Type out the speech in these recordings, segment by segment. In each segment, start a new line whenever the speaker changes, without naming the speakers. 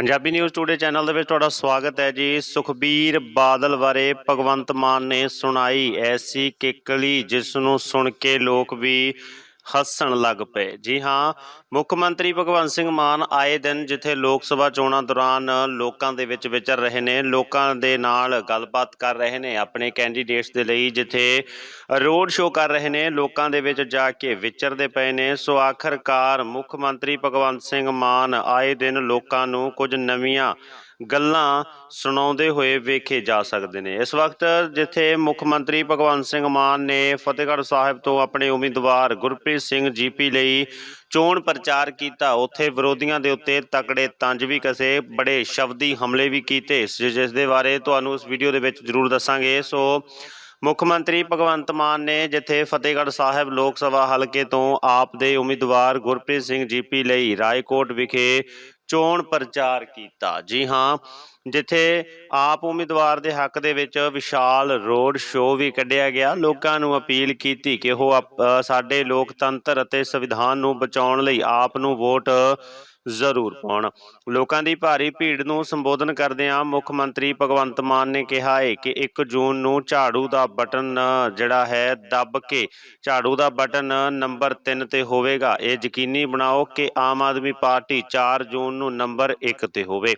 Punjabi news today channel ਦੇ ਵਿੱਚ ਤੁਹਾਡਾ ਸਵਾਗਤ ਹੈ ਜੀ। ਸੁਖਬੀਰ ਬਾਦਲ ਬਾਰੇ ਭਗਵੰਤ ਮਾਨ ਨੇ ਸੁਣਾਈ ਐਸੀ ਕਿੱਕਲੀ ਜਿਸ ਨੂੰ ਸੁਣ ਕੇ ਲੋਕ ਵੀ ਹੱਸਣ ਲੱਗ ਪਏ। ਜੀ ਹਾਂ, ਮੁੱਖ ਮੰਤਰੀ ਭਗਵੰਤ ਸਿੰਘ ਮਾਨ ਆਏ ਦਿਨ ਜਿੱਥੇ ਲੋਕ ਸਭਾ ਚੋਣਾਂ ਦੌਰਾਨ ਲੋਕਾਂ ਦੇ ਵਿੱਚ ਵਿਚਰ ਰਹੇ ਨੇ, ਲੋਕਾਂ ਦੇ ਨਾਲ ਗੱਲਬਾਤ ਕਰ ਰਹੇ ਨੇ, ਆਪਣੇ ਕੈਂਡੀਡੇਟਸ ਦੇ ਲਈ ਜਿੱਥੇ ਰੋਡ ਸ਼ੋਅ ਕਰ ਰਹੇ ਨੇ, ਲੋਕਾਂ ਦੇ ਵਿੱਚ ਜਾ ਕੇ ਵਿਚਰਦੇ ਪਏ ਨੇ। ਸੋ ਆਖਰਕਾਰ ਮੁੱਖ ਮੰਤਰੀ ਭਗਵੰਤ ਸਿੰਘ ਮਾਨ ਆਏ ਦਿਨ ਲੋਕਾਂ ਨੂੰ ਕੁਝ ਨਵੀਆਂ ਗੱਲਾਂ ਸੁਣਾਉਂਦੇ ਹੋਏ ਵੇਖੇ ਜਾ ਸਕਦੇ ਨੇ। ਇਸ ਵਕਤ ਜਿੱਥੇ ਮੁੱਖ ਮੰਤਰੀ ਭਗਵੰਤ ਸਿੰਘ ਮਾਨ ਨੇ ਫਤਿਹਗੜ੍ਹ ਸਾਹਿਬ ਤੋਂ ਆਪਣੇ ਉਮੀਦਵਾਰ ਗੁਰਪ੍ਰੀਤ ਸਿੰਘ ਜੀਪੀ ਲਈ ਚੋਣ ਪ੍ਰਚਾਰ ਕੀਤਾ। ਉੱਥੇ ਵਿਰੋਧੀਆਂ ਦੇ ਉੱਤੇ ਤਕੜੇ ਤੰਜ ਵੀ ਕਸੇ, ਬੜੇ ਸ਼ਬਦੀ ਹਮਲੇ ਵੀ ਕੀਤੇ। ਜਿ- ਜਿਸ ਦੇ ਬਾਰੇ ਤੁਹਾਨੂੰ ਇਸ ਵੀਡੀਓ ਦੇ ਵਿੱਚ ਜ਼ਰੂਰ ਦੱਸਾਂਗੇ। ਸੋ ਮੁੱਖ ਮੰਤਰੀ ਭਗਵੰਤ ਮਾਨ ਨੇ ਜਿੱਥੇ ਫਤਿਹਗੜ੍ਹ ਸਾਹਿਬ ਲੋਕ ਸਭਾ ਹਲਕੇ ਤੋਂ ਆਪ ਦੇ ਉਮੀਦਵਾਰ ਗੁਰਪ੍ਰੀਤ ਸਿੰਘ ਜੀਪੀ ਲਈ ਰਾਏਕੋਟ ਵਿਖੇ ਚੋਣ ਪ੍ਰਚਾਰ ਕੀਤਾ। ਜੀ ਹਾਂ, ਜਿੱਥੇ ਆਪ ਉਮੀਦਵਾਰ ਦੇ ਹੱਕ ਦੇ ਵਿੱਚ ਵਿਸ਼ਾਲ ਰੋਡ ਸ਼ੋਅ ਵੀ ਕੱਢਿਆ ਗਿਆ। ਲੋਕਾਂ ਨੂੰ ਅਪੀਲ ਕੀਤੀ ਕਿ ਉਹ ਆਪ- ਸਾਡੇ ਲੋਕਤੰਤਰ ਅਤੇ ਸੰਵਿਧਾਨ ਨੂੰ ਬਚਾਉਣ ਲਈ ਆਪ ਨੂੰ ਵੋਟ ਜ਼ਰੂਰ ਪਾਉਣ। ਲੋਕਾਂ ਦੀ ਭਾਰੀ ਭੀੜ ਨੂੰ ਸੰਬੋਧਨ ਕਰਦਿਆਂ ਮੁੱਖ ਮੰਤਰੀ ਭਗਵੰਤ ਮਾਨ ਨੇ ਕਿਹਾ ਹੈ ਕਿ 1 ਜੂਨ ਨੂੰ ਝਾੜੂ ਦਾ ਬਟਨ ਜਿਹੜਾ ਹੈ ਦੱਬ ਕੇ ਝਾੜੂ ਦਾ ਬਟਨ ਨੰਬਰ 3 ਤੇ ਹੋਵੇਗਾ। ਇਹ ਯਕੀਨੀ ਬਣਾਓ ਕਿ ਆਮ ਆਦਮੀ ਪਾਰਟੀ 4 ਜੂਨ ਨੂੰ ਨੰਬਰ 1 ਤੇ ਹੋਵੇ।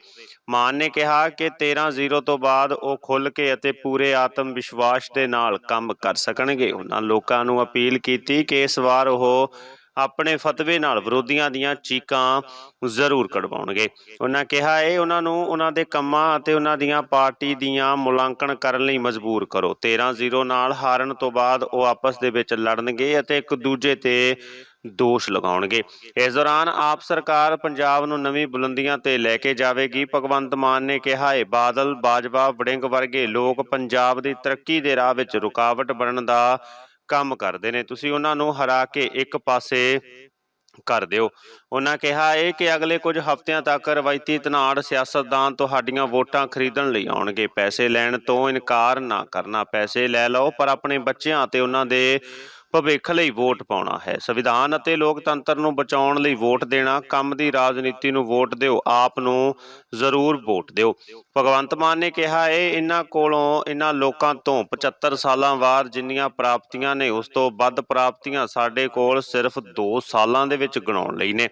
ਮਾਨ ਨੇ ਕਿਹਾ ਕਿ 13-0 ਤੋਂ ਬਾਅਦ ਉਹ ਖੁੱਲ੍ਹ ਕੇ ਅਤੇ ਪੂਰੇ ਆਤਮ ਵਿਸ਼ਵਾਸ ਦੇ ਨਾਲ ਕੰਮ ਕਰ ਸਕਣਗੇ। ਉਹਨਾਂ ਲੋਕਾਂ ਨੂੰ ਅਪੀਲ ਕੀਤੀ ਕਿ ਇਸ ਵਾਰ ਉਹ ਆਪਣੇ ਫਤਵੇ ਨਾਲ ਵਿਰੋਧੀਆਂ ਦੀਆਂ ਚੀਕਾਂ ਜ਼ਰੂਰ ਕਢਵਾਉਣਗੇ। ਉਹਨਾਂ ਕਿਹਾ ਹੈ ਉਹਨਾਂ ਨੂੰ ਉਹਨਾਂ ਦੇ ਕੰਮਾਂ ਅਤੇ ਉਹਨਾਂ ਦੀਆਂ ਪਾਰਟੀ ਦੀਆਂ ਮੁਲਾਂਕਣ ਕਰਨ ਲਈ ਮਜਬੂਰ ਕਰੋ। 13-0 ਨਾਲ ਹਾਰਨ ਤੋਂ ਬਾਅਦ ਉਹ ਆਪਸ ਦੇ ਵਿੱਚ ਲੜਨਗੇ ਅਤੇ ਇੱਕ ਦੂਜੇ ਤੇ ਦੋਸ਼ ਲਗਾਉਣਗੇ। ਇਸ ਦੌਰਾਨ ਆਪ ਸਰਕਾਰ ਪੰਜਾਬ ਨੂੰ ਨਵੀਂ ਬੁਲੰਦੀਆਂ ਤੇ ਲੈ ਕੇ ਜਾਵੇਗੀ। ਭਗਵੰਤ ਮਾਨ ਨੇ ਕਿਹਾ ਹੈ ਬਾਦਲ, ਬਾਜਵਾ, ਵੜਿੰਗ ਵਰਗੇ ਲੋਕ ਪੰਜਾਬ ਦੀ ਤਰੱਕੀ ਦੇ ਰਾਹ ਵਿੱਚ ਰੁਕਾਵਟ ਬਣਨ ਦਾ ਕੰਮ ਕਰਦੇ ਨੇ, ਤੁਸੀਂ ਉਹਨਾਂ ਨੂੰ ਹਰਾ ਕੇ ਇੱਕ ਪਾਸੇ ਕਰ ਦਿਓ। ਉਹਨਾਂ ਕਿਹਾ ਹੈ ਕਿ ਅਗਲੇ ਕੁਝ ਹਫ਼ਤਿਆਂ ਤੱਕ ਰਵਾਇਤੀ ਧਨਾੜ ਸਿਆਸਤਦਾਨ ਤੁਹਾਡੀਆਂ ਵੋਟਾਂ ਖਰੀਦਣ ਲਈ ਆਉਣਗੇ। ਪੈਸੇ ਲੈਣ ਤੋਂ ਇਨਕਾਰ ਨਾ ਕਰਨਾ। ਪੈਸੇ ਲੈ ਲਓ, ਪਰ ਆਪਣੇ ਬੱਚਿਆਂ ਤੇ ਉਹਨਾਂ ਦੇ ਭਵਿੱਖ ਲਈ ਵੋਟ ਪਾਉਣਾ ਹੈ। ਸੰਵਿਧਾਨ ਅਤੇ ਲੋਕਤੰਤਰ ਨੂੰ ਬਚਾਉਣ ਲਈ ਵੋਟ ਦੇਣਾ, ਕੰਮ ਦੀ ਰਾਜਨੀਤੀ ਨੂੰ ਵੋਟ ਦਿਓ, ਆਪ ਨੂੰ ਜ਼ਰੂਰ ਵੋਟ ਦਿਓ। ਭਗਵੰਤ ਮਾਨ ਨੇ ਕਿਹਾ ਹੈ ਇਹਨਾਂ ਕੋਲੋਂ, ਇਹਨਾਂ ਲੋਕਾਂ ਤੋਂ 75 ਸਾਲਾਂ ਬਾਅਦ ਜਿੰਨੀਆਂ ਪ੍ਰਾਪਤੀਆਂ ਨੇ, ਉਸ ਤੋਂ ਵੱਧ ਪ੍ਰਾਪਤੀਆਂ ਸਾਡੇ ਕੋਲ ਸਿਰਫ 2 ਸਾਲਾਂ ਦੇ ਵਿੱਚ ਗਣਾਉਣ ਲਈ ਨੇ।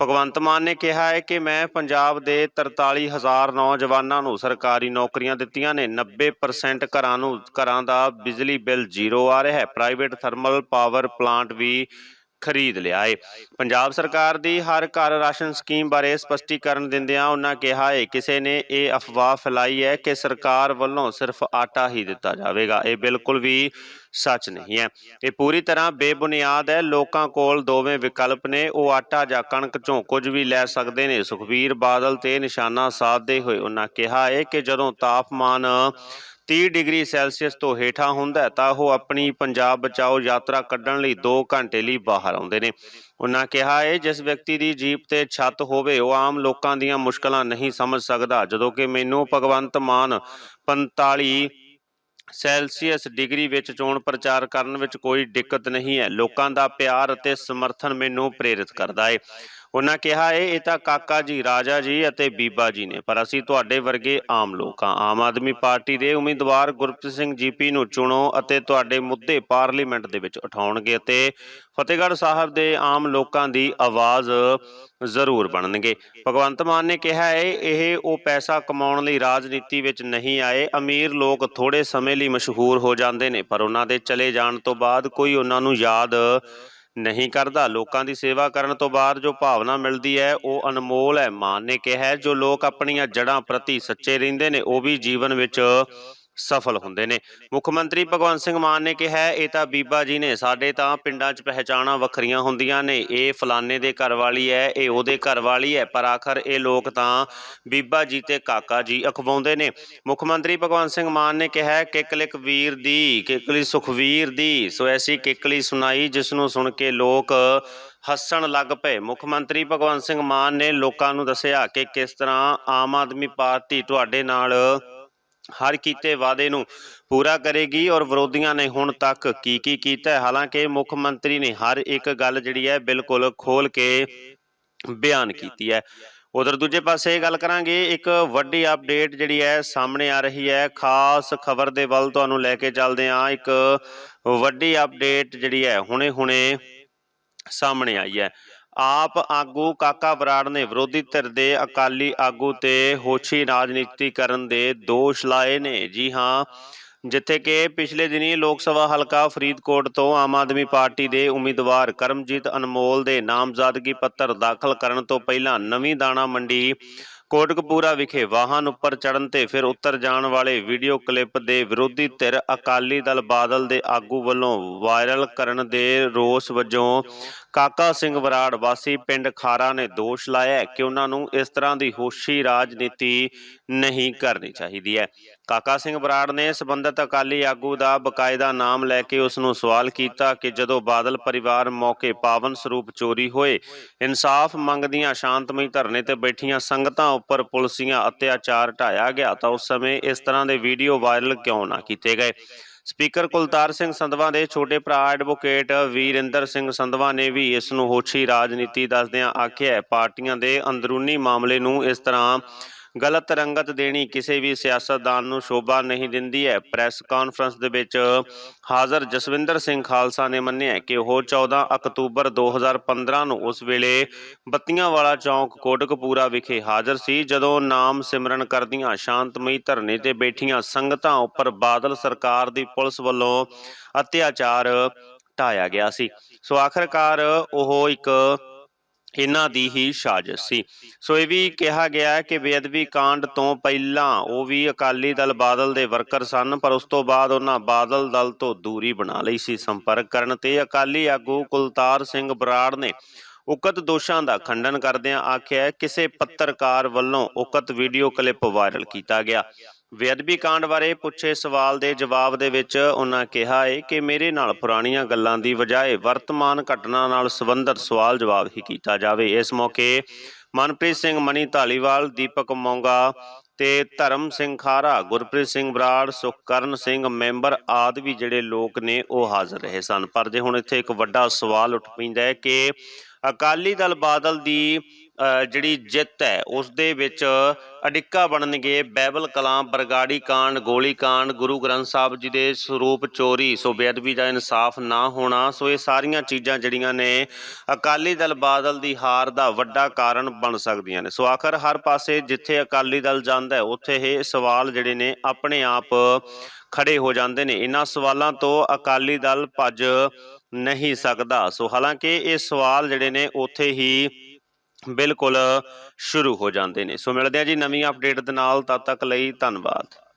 ਭਗਵੰਤ ਮਾਨ ਨੇ ਕਿਹਾ ਹੈ ਕਿ ਮੈਂ ਪੰਜਾਬ ਦੇ 43000 ਨੌਜਵਾਨਾਂ ਨੂੰ ਸਰਕਾਰੀ ਨੌਕਰੀਆਂ ਦਿੱਤੀਆਂ ਨੇ। 90% ਘਰਾਂ ਨੂੰ, ਘਰਾਂ ਦਾ ਬਿਜਲੀ ਬਿੱਲ ਜ਼ੀਰੋ ਆ ਰਿਹਾ ਹੈ। ਪ੍ਰਾਈਵੇਟ ਥਰਮਲ ਪਾਵਰ ਪਲਾਂਟ ਵੀ ਖਰੀਦ ਲਿਆ ਹੈ ਪੰਜਾਬ ਸਰਕਾਰ ਦੀ ਹਰ ਘਰ ਰਾਸ਼ਨ ਸਕੀਮ ਬਾਰੇ ਸਪਸ਼ਟੀਕਰਨ ਦਿੰਦਿਆਂ ਉਹਨਾਂ ਕਿਹਾ ਹੈ ਕਿਸੇ ਨੇ ਇਹ ਅਫਵਾਹ ਫੈਲਾਈ ਹੈ ਕਿ ਸਰਕਾਰ ਵੱਲੋਂ ਸਿਰਫ ਆਟਾ ਹੀ ਦਿੱਤਾ ਜਾਵੇਗਾ। ਇਹ ਬਿਲਕੁਲ ਵੀ ਸੱਚ ਨਹੀਂ ਹੈ। ਇਹ ਪੂਰੀ ਤਰ੍ਹਾਂ ਬੇਬੁਨਿਆਦ ਹੈ। ਲੋਕਾਂ ਕੋਲ ਦੋਵੇਂ ਵਿਕਲਪ ਨੇ। ਉਹ ਆਟਾ ਜਾਂ ਕਣਕ ਚੋਂ ਕੁਝ ਵੀ ਲੈ ਸਕਦੇ ਨੇ। ਸੁਖਬੀਰ ਬਾਦਲ ਤੇ ਨਿਸ਼ਾਨਾ ਸਾਧਦੇ ਹੋਏ ਉਹਨਾਂ ਕਿਹਾ ਹੈ ਕਿ ਜਦੋਂ ਤਾਪਮਾਨ 30 ਡਿਗਰੀ ਸੈਲਸੀਅਸ ਤੋਂ ਹੇਠਾਂ ਹੁੰਦਾ ਤਾਂ ਉਹ ਆਪਣੀ ਪੰਜਾਬ ਬਚਾਓ ਯਾਤਰਾ ਕੱਢਣ ਲਈ 2 ਘੰਟੇ ਲਈ ਬਾਹਰ ਆਉਂਦੇ ਨੇ। ਉਹਨਾਂ ਕਿਹਾ ਹੈ ਜਿਸ ਵਿਅਕਤੀ ਦੀ ਜੀਪ ਤੇ ਛੱਤ ਹੋਵੇ, ਉਹ ਆਮ ਲੋਕਾਂ ਦੀਆਂ ਮੁਸ਼ਕਲਾਂ ਨਹੀਂ ਸਮਝ ਸਕਦਾ, ਜਦੋਂ ਕਿ ਮੈਨੂੰ ਭਗਵੰਤ ਮਾਨ 45 ਸੈਲਸੀਅਸ ਡਿਗਰੀ ਵਿੱਚ ਚੋਣ ਪ੍ਰਚਾਰ ਕਰਨ ਵਿੱਚ ਕੋਈ ਦਿੱਕਤ ਨਹੀਂ ਹੈ। ਲੋਕਾਂ ਦਾ ਪਿਆਰ ਅਤੇ ਸਮਰਥਨ ਮੈਨੂੰ ਪ੍ਰੇਰਿਤ ਕਰਦਾ ਹੈ ਉਹਨਾਂ ਕਿਹਾ ਹੈ ਇਹ ਤਾਂ ਕਾਕਾ ਜੀ, ਰਾਜਾ ਜੀ ਅਤੇ ਬੀਬਾ ਜੀ ਨੇ, ਪਰ ਅਸੀਂ ਤੁਹਾਡੇ ਵਰਗੇ ਆਮ ਲੋਕ ਹਾਂ। ਆਮ ਆਦਮੀ ਪਾਰਟੀ ਦੇ ਉਮੀਦਵਾਰ ਗੁਰਪ੍ਰੀਤ ਸਿੰਘ ਜੀਪੀ ਨੂੰ ਚੁਣੋ ਅਤੇ ਤੁਹਾਡੇ ਮੁੱਦੇ ਪਾਰਲੀਮੈਂਟ ਦੇ ਵਿੱਚ ਉਠਾਉਣਗੇ ਅਤੇ ਫਤਿਹਗੜ੍ਹ ਸਾਹਿਬ ਦੇ ਆਮ ਲੋਕਾਂ ਦੀ ਆਵਾਜ਼ ਜ਼ਰੂਰ ਬਣਨਗੇ। ਭਗਵੰਤ ਮਾਨ ਨੇ ਕਿਹਾ ਹੈ ਇਹ, ਉਹ ਪੈਸਾ ਕਮਾਉਣ ਲਈ ਰਾਜਨੀਤੀ ਵਿੱਚ ਨਹੀਂ ਆਏ। ਅਮੀਰ ਲੋਕ ਥੋੜੇ ਸਮੇਂ ਲਈ ਮਸ਼ਹੂਰ ਹੋ ਜਾਂਦੇ ਨੇ, ਪਰ ਉਹਨਾਂ ਦੇ ਚਲੇ ਜਾਣ ਤੋਂ ਬਾਅਦ ਕੋਈ ਉਹਨਾਂ ਨੂੰ ਯਾਦ ਨਹੀਂ ਕਰਦਾ। ਲੋਕਾਂ ਦੀ ਸੇਵਾ ਕਰਨ ਤੋਂ ਬਾਅਦ ਜੋ ਭਾਵਨਾ ਮਿਲਦੀ ਹੈ ਉਹ ਅਨਮੋਲ ਹੈ। ਮਾਨ ਨੇ ਕਿਹਾ ਹੈ, ਜੋ ਲੋਕ ਆਪਣੀਆਂ ਜੜ੍ਹਾਂ ਪ੍ਰਤੀ ਸੱਚੇ ਰਹਿੰਦੇ ਨੇ ਉਹ ਵੀ ਜੀਵਨ ਵਿੱਚ ਸਫਲ ਹੁੰਦੇ ਨੇ। ਮੁੱਖ ਮੰਤਰੀ ਭਗਵੰਤ ਸਿੰਘ ਮਾਨ ਨੇ ਕਿਹਾ, ਇਹ ਤਾਂ ਬੀਬਾ ਜੀ ਨੇ, ਸਾਡੇ ਤਾਂ ਪਿੰਡਾਂ 'ਚ ਪਹਿਚਾਣਾ ਵੱਖਰੀਆਂ ਹੁੰਦੀਆਂ ਨੇ। ਇਹ ਫਲਾਣੇ ਦੇ ਘਰ ਵਾਲੀ ਹੈ, ਇਹ ਉਹਦੇ ਘਰ ਵਾਲੀ ਹੈ, ਪਰ ਆਖਰ ਇਹ ਲੋਕ ਤਾਂ ਬੀਬਾ ਜੀ ਤੇ ਕਾਕਾ ਜੀ ਅਖਵਾਉਂਦੇ ਨੇ। ਮੁੱਖ ਮੰਤਰੀ ਭਗਵੰਤ ਸਿੰਘ ਮਾਨ ਨੇ ਕਿਹਾ, ਕਿਕਲਿਕ ਵੀਰ ਦੀ, ਕਿਕਲੀ ਸੁਖਵੀਰ ਦੀ। ਸੋ ਐਸੀ ਕਿਕਲੀ ਸੁਣਾਈ, ਜਿਸ ਨੂੰ ਸੁਣ ਕੇ ਲੋਕ ਹੱਸਣ ਲੱਗ ਪਏ। ਮੁੱਖ ਮੰਤਰੀ ਭਗਵੰਤ ਸਿੰਘ ਮਾਨ ਨੇ ਲੋਕਾਂ ਨੂੰ ਦੱਸਿਆ ਕਿ ਕਿਸ ਤਰ੍ਹਾਂ ਆਮ ਆਦਮੀ ਪਾਰਟੀ ਤੁਹਾਡੇ ਨਾਲ ਹਰ ਕੀਤੇ ਵਾਅਦੇ ਨੂੰ ਪੂਰਾ ਕਰੇਗੀ ਔਰ ਵਿਰੋਧੀਆਂ ਨੇ ਹੁਣ ਤੱਕ ਕੀ ਕੀ ਕੀਤਾ ਹੈ? ਹਾਲਾਂਕਿ ਮੁੱਖ ਮੰਤਰੀ ਨੇ ਹਰ ਇੱਕ ਗੱਲ ਜਿਹੜੀ ਹੈ ਬਿਲਕੁਲ ਖੋਲ ਕੇ ਬਿਆਨ ਕੀਤੀ ਹੈ। ਉਧਰ ਦੂਜੇ ਪਾਸੇ ਗੱਲ ਕਰਾਂਗੇ, ਇੱਕ ਵੱਡੀ ਅਪਡੇਟ ਜਿਹੜੀ ਹੈ ਸਾਹਮਣੇ ਆ ਰਹੀ ਹੈ। ਖਾਸ ਖਬਰ ਦੇ ਵੱਲ ਤੁਹਾਨੂੰ ਲੈ ਕੇ ਚੱਲਦੇ ਹਾਂ। ਇੱਕ ਵੱਡੀ ਅਪਡੇਟ ਜਿਹੜੀ ਹੈ ਹੁਣੇ-ਹੁਣੇ ਸਾਹਮਣੇ ਆਈ ਹੈ। ਆਪ ਆਗੂ ਕਾਕਾ ਬਰਾੜ ਨੇ ਵਿਰੋਧੀ ਧਿਰ ਦੇ ਅਕਾਲੀ ਆਗੂ ਤੇ ਹੋਛੀ ਰਾਜਨੀਤੀ ਕਰਨ ਦੇ ਦੋਸ਼ ਲਾਏ ਨੇ। ਜੀ ਹਾਂ, ਜਿੱਥੇ ਕਿ ਪਿਛਲੇ ਦਿਨੀ ਲੋਕ ਸਭਾ ਹਲਕਾ ਫਰੀਦਕੋਟ ਤੋਂ ਆਮ ਆਦਮੀ ਪਾਰਟੀ ਦੇ ਉਮੀਦਵਾਰ ਕਰਮਜੀਤ ਅਨਮੋਲ ਦੇ ਨਾਮਜ਼ਦਗੀ ਪੱਤਰ ਦਾਖਲ ਕਰਨ ਤੋਂ ਪਹਿਲਾਂ ਨਵੀਂ ਦਾਣਾ ਮੰਡੀ ਕੋਟਕਪੂਰਾ ਵਿਖੇ ਵਾਹਨ ਉੱਪਰ ਚੜਨ ਤੇ ਫਿਰ ਉੱਤਰ ਜਾਣ ਵਾਲੇ ਵੀਡੀਓ ਕਲਿੱਪ ਦੇ ਵਿਰੋਧੀ ਧਿਰ ਅਕਾਲੀ ਦਲ ਬਾਦਲ ਦੇ ਆਗੂ ਵੱਲੋਂ ਵਾਇਰਲ ਕਰਨ ਦੇ ਰੋਸ ਵਜੋਂ ਕਾਕਾ ਸਿੰਘ ਬਰਾੜ ਵਾਸੀ ਪਿੰਡ ਖਾਰਾ ਨੇ ਦੋਸ਼ ਲਾਇਆ ਕਿ ਉਹਨਾਂ ਨੂੰ ਇਸ ਤਰ੍ਹਾਂ ਦੀ ਹੋਸ਼ੀ ਰਾਜਨੀਤੀ ਨਹੀਂ ਕਰਨੀ ਚਾਹੀਦੀ ਹੈ। ਕਾਕਾ ਸਿੰਘ ਬਰਾੜ ਨੇ ਸਬੰਧਤ ਅਕਾਲੀ ਆਗੂ ਦਾ ਬਕਾਇਦਾ ਨਾਮ ਲੈ ਕੇ ਉਸ ਨੂੰ ਸਵਾਲ ਕੀਤਾ ਕਿ ਜਦੋਂ ਬਾਦਲ ਪਰਿਵਾਰ ਮੌਕੇ ਪਾਵਨ ਸਰੂਪ ਚੋਰੀ ਹੋਏ, ਇਨਸਾਫ ਮੰਗਦੀਆਂ ਸ਼ਾਂਤਮਈ ਧਰਨੇ ਤੇ ਬੈਠੀਆਂ ਸੰਗਤਾਂ ਉੱਪਰ ਪੁਲਸੀਆਂ ਅਤਿਆਚਾਰ ਢਾਇਆ ਗਿਆ ਤਾਂ ਉਸ ਸਮੇਂ ਇਸ ਤਰ੍ਹਾਂ ਦੇ ਵੀਡੀਓ ਵਾਇਰਲ ਕਿਉਂ ਨਾ ਕੀਤੇ ਗਏ? ਸਪੀਕਰ ਕੁਲਤਾਰ ਸਿੰਘ ਸੰਧਵਾ ਦੇ ਛੋਟੇ ਭਰਾ ਐਡਵੋਕੇਟ ਵੀਰਿੰਦਰ ਸਿੰਘ ਸੰਧਵਾ ਨੇ ਵੀ ਇਸ ਨੂੰ ਹੋਛੀ ਰਾਜਨੀਤੀ ਦੱਸਦਿਆਂ ਆਖਿਆ ਹੈ, ਪਾਰਟੀਆਂ ਦੇ ਅੰਦਰੂਨੀ ਮਾਮਲੇ ਨੂੰ ਇਸ ਤਰ੍ਹਾਂ ਗਲਤ ਰੰਗਤ ਦੇਣੀ ਕਿਸੇ ਵੀ ਸਿਆਸਤਦਾਨ ਨੂੰ ਸ਼ੋਭਾ ਨਹੀਂ ਦਿੰਦੀ ਹੈ। ਪ੍ਰੈਸ ਕਾਨਫਰੰਸ ਦੇ ਵਿੱਚ ਹਾਜ਼ਰ ਜਸਵਿੰਦਰ ਸਿੰਘ ਖਾਲਸਾ ਨੇ ਮੰਨਿਆ ਕਿ ਉਹ 14 ਅਕਤੂਬਰ 2015 ਨੂੰ ਉਸ ਵੇਲੇ ਬੱਤੀਆਂ ਵਾਲਾ ਚੌਂਕ ਕੋਟਕਪੂਰਾ ਵਿਖੇ ਹਾਜ਼ਰ ਸੀ, ਜਦੋਂ ਨਾਮ ਸਿਮਰਨ ਕਰਦੀਆਂ ਸ਼ਾਂਤਮਈ ਧਰਨੇ ਤੇ ਬੈਠੀਆਂ ਸੰਗਤਾਂ ਉੱਪਰ ਬਾਦਲ ਸਰਕਾਰ ਦੀ ਪੁਲਿਸ ਵੱਲੋਂ ਅਤਿਆਚਾਰ ਢਾਇਆ ਗਿਆ ਸੀ। ਸੋ ਆਖਰਕਾਰ ਉਹ ਇੱਕ ਇਹਨਾਂ ਦੀ ਹੀ ਸਾਜ਼ਿਸ਼ ਸੀ। ਸੋ ਇਹ ਵੀ ਕਿਹਾ ਗਿਆ ਹੈ ਕਿ ਬੇਅਦਬੀ ਕਾਂਡ ਤੋਂ ਪਹਿਲਾਂ ਉਹ ਵੀ ਅਕਾਲੀ ਦਲ ਬਾਦਲ ਦੇ ਵਰਕਰ ਸਨ, ਪਰ ਉਸ ਤੋਂ ਬਾਅਦ ਉਹਨਾਂ ਬਾਦਲ ਦਲ ਤੋਂ ਦੂਰੀ ਬਣਾ ਲਈ ਸੀ ਸੰਪਰਕ ਕਰਨ ਤੇ ਅਕਾਲੀ ਆਗੂ ਕੁਲਤਾਰ ਸਿੰਘ ਬਰਾੜ ਨੇ ਉਕਤ ਦੋਸ਼ਾਂ ਦਾ ਖੰਡਨ ਕਰਦਿਆਂ ਆਖਿਆ ਕਿਸੇ ਪੱਤਰਕਾਰ ਵੱਲੋਂ ਉਕਤ ਵੀਡੀਓ ਕਲਿੱਪ ਵਾਇਰਲ ਕੀਤਾ ਗਿਆ। ਬੇਅਦਬੀ ਕਾਂਡ ਬਾਰੇ ਪੁੱਛੇ ਸਵਾਲ ਦੇ ਜਵਾਬ ਦੇ ਵਿੱਚ ਉਹਨਾਂ ਕਿਹਾ ਹੈ ਕਿ ਮੇਰੇ ਨਾਲ ਪੁਰਾਣੀਆਂ ਗੱਲਾਂ ਦੀ ਬਜਾਏ ਵਰਤਮਾਨ ਘਟਨਾ ਨਾਲ ਸੰਬੰਧਿਤ ਸਵਾਲ ਜਵਾਬ ਹੀ ਕੀਤਾ ਜਾਵੇ। ਇਸ ਮੌਕੇ ਮਨਪ੍ਰੀਤ ਸਿੰਘ ਮਣੀ ਧਾਲੀਵਾਲ, ਦੀਪਕ ਮੋਂਗਾ ਤੇ ਧਰਮ ਸਿੰਘ ਖਾਰਾ, ਗੁਰਪ੍ਰੀਤ ਸਿੰਘ ਬਰਾੜ, ਸੁਖਕਰਨ ਸਿੰਘ ਮੈਂਬਰ ਆਦਿ ਵੀ ਜਿਹੜੇ ਲੋਕ ਨੇ ਉਹ ਹਾਜ਼ਰ ਰਹੇ ਸਨ। ਪਰ ਜੇ ਹੁਣ ਇੱਥੇ ਇੱਕ ਵੱਡਾ ਸਵਾਲ ਉੱਠ ਪੈਂਦਾ ਹੈ ਕਿ ਅਕਾਲੀ ਦਲ ਬਾਦਲ ਦੀ ਜਿਹੜੀ ਜਿੱਤ ਹੈ ਉਸ ਦੇ ਵਿੱਚ ਅਡਿੱਕਾ ਬਣਨਗੇ ਬਾਈਬਲ ਕਲਾਂ, ਬਰਗਾੜੀ ਕਾਂਡ, ਗੋਲੀ ਕਾਂਡ, ਗੁਰੂ ਗ੍ਰੰਥ ਸਾਹਿਬ ਜੀ ਦੇ ਸਰੂਪ ਚੋਰੀ। ਸੋ ਬੇਅਦਬੀ ਦਾ ਇਨਸਾਫ ਨਾ ਹੋਣਾ, ਸੋ ਇਹ ਸਾਰੀਆਂ ਚੀਜ਼ਾਂ ਜਿਹੜੀਆਂ ਨੇ ਅਕਾਲੀ ਦਲ ਬਾਦਲ ਦੀ ਹਾਰ ਦਾ ਵੱਡਾ ਕਾਰਨ ਬਣ ਸਕਦੀਆਂ ਨੇ। ਸੋ ਆਖਰ ਹਰ ਪਾਸੇ ਜਿੱਥੇ ਅਕਾਲੀ ਦਲ ਜਾਂਦਾ ਉੱਥੇ ਇਹ ਸਵਾਲ ਜਿਹੜੇ ਨੇ ਆਪਣੇ ਆਪ ਖੜੇ ਹੋ ਜਾਂਦੇ ਨੇ। ਇਹਨਾਂ ਸਵਾਲਾਂ ਤੋਂ ਅਕਾਲੀ ਦਲ ਭੱਜ ਨਹੀਂ ਸਕਦਾ। ਸੋ ਹਾਲਾਂਕਿ ਇਹ ਸਵਾਲ ਜਿਹੜੇ ਨੇ, ਉੱਥੇ ਹੀ ਬਿਲਕੁਲ ਸ਼ੁਰੂ ਹੋ ਜਾਂਦੇ ਨੇ। ਸੋ ਮਿਲਦੇ ਆ ਜੀ ਨਵੀਂ ਅਪਡੇਟ ਦੇ ਨਾਲ, ਤਦ ਤੱਕ ਲਈ ਧੰਨਵਾਦ।